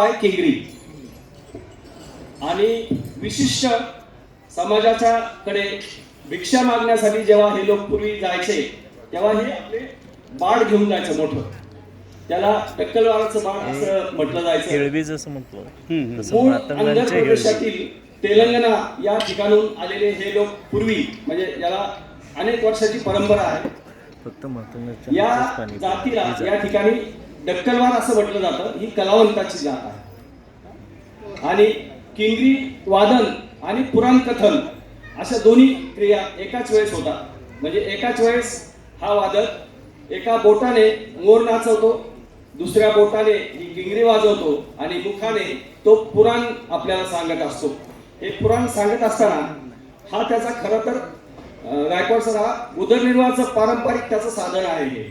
आहे केंगरी. आणि विशिष्ट समाजाच्या कडे भिक्षा मागण्यासाठी जेव्हा हे लोक पूर्वी जायचे तेव्हा हे आपले बाळ घेऊन जायचं मोठं. त्याला टक्कलवाराचं बाळ असं म्हटलं जायचं. म्हटलं. मूळ आंध्र केळवी प्रदेशातील तेलंगणा या ठिकाणून आलेले हे लोक पूर्वी म्हणजे याला अनेक वर्षाची परंपरा आहे. फक्त या. जातीला ही जात. या ठिकाणी डक्कलवार असं म्हटलं जातं ही कलावंताची जात आहे. आणि किंगरी वादन आणि पुराण कथन अशा दोन्ही क्रिया एकाच वेळेस होतात. म्हणजे एकाच वेळेस हा वादक एका बोटाने मोर नाचवतो दुसऱ्या बोटाने ही किंगरी वाजवतो आणि मुखाने तो पुराण आपल्याला सांगत असतो. हे पुराण सांगत असताना हा त्याचा खरं तर अं, गायकवाड सर हा उदरनिर्वाहाचं पारंपरिक त्याचं साधन आहे हे.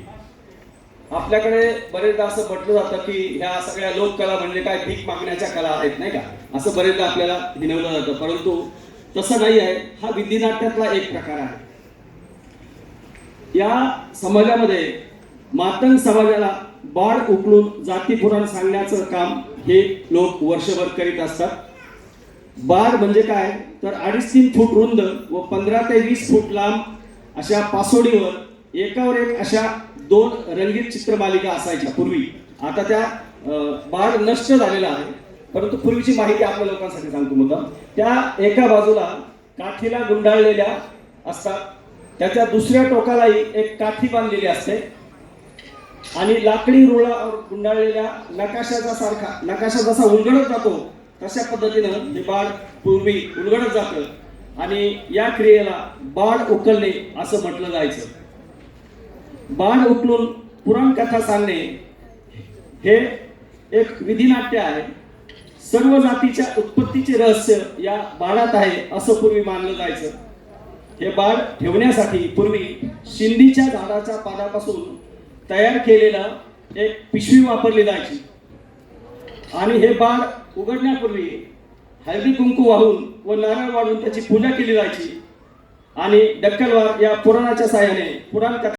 आपल्याकडे बरेचदा असं म्हटलं जातं की ह्या सगळ्या लोककला म्हणजे काय भीक मागण्याच्या कला आहेत नाही का? असं बरेचदा आपल्याला हिनवलं जातं. परंतु तसं नाही आहे. हा विधिनाट्यातला एक प्रकार आहे. या समाजामध्ये मातंग समाजाला बाळ उकळून जाती पुराण सांगण्याचं काम हे लोक वर्षभर करीत असतात. बाळ म्हणजे काय? तर अडीच तीन फूट रुंद व पंधरा ते वीस फूट लांब अशा पासोडीवर एकावर एक अशा दोन रंगीत चित्रमालिका असायच्या पूर्वी. आता त्या बाळ नष्ट झालेला आहे. परंतु पूर्वीची माहिती आपल्या लोकांसाठी सांगतो मुद्दा त्या एका बाजूला काठीला गुंडाळलेल्या असतात. त्याच्या दुसऱ्या टोकालाही एक काठी बांधलेली असते. आणि लाकडी रुळावर गुंडाळलेल्या नकाशाचा सारखा नकाशा जसा उलगडत जातो तशा पद्धतीनं हे बाळ पूर्वी उलगडत जातं. आणि या क्रियेला बाळ उकलणे असं म्हटलं जायचं. बाण उकलून पुराणकथा सांगणे हे एक विधिनाट्य आहे. सर्व जातीच्या उत्पत्तीचे रहस्य या बाणात आहे असं पूर्वी मानलं जायचं. हे बाळ ठेवण्यासाठी पूर्वी शिंदीच्या झाडाच्या पानापासून तयार केलेलं एक पिशवी वापरली जायची. आणि हे बाळ उघडण्यापूर्वी हळदी कुंकू वाहून व नारळ वाढून त्याची पूजा केली जायची. आणि डक्कलवार या पुराणाच्या साहाय्याने पुराण कथा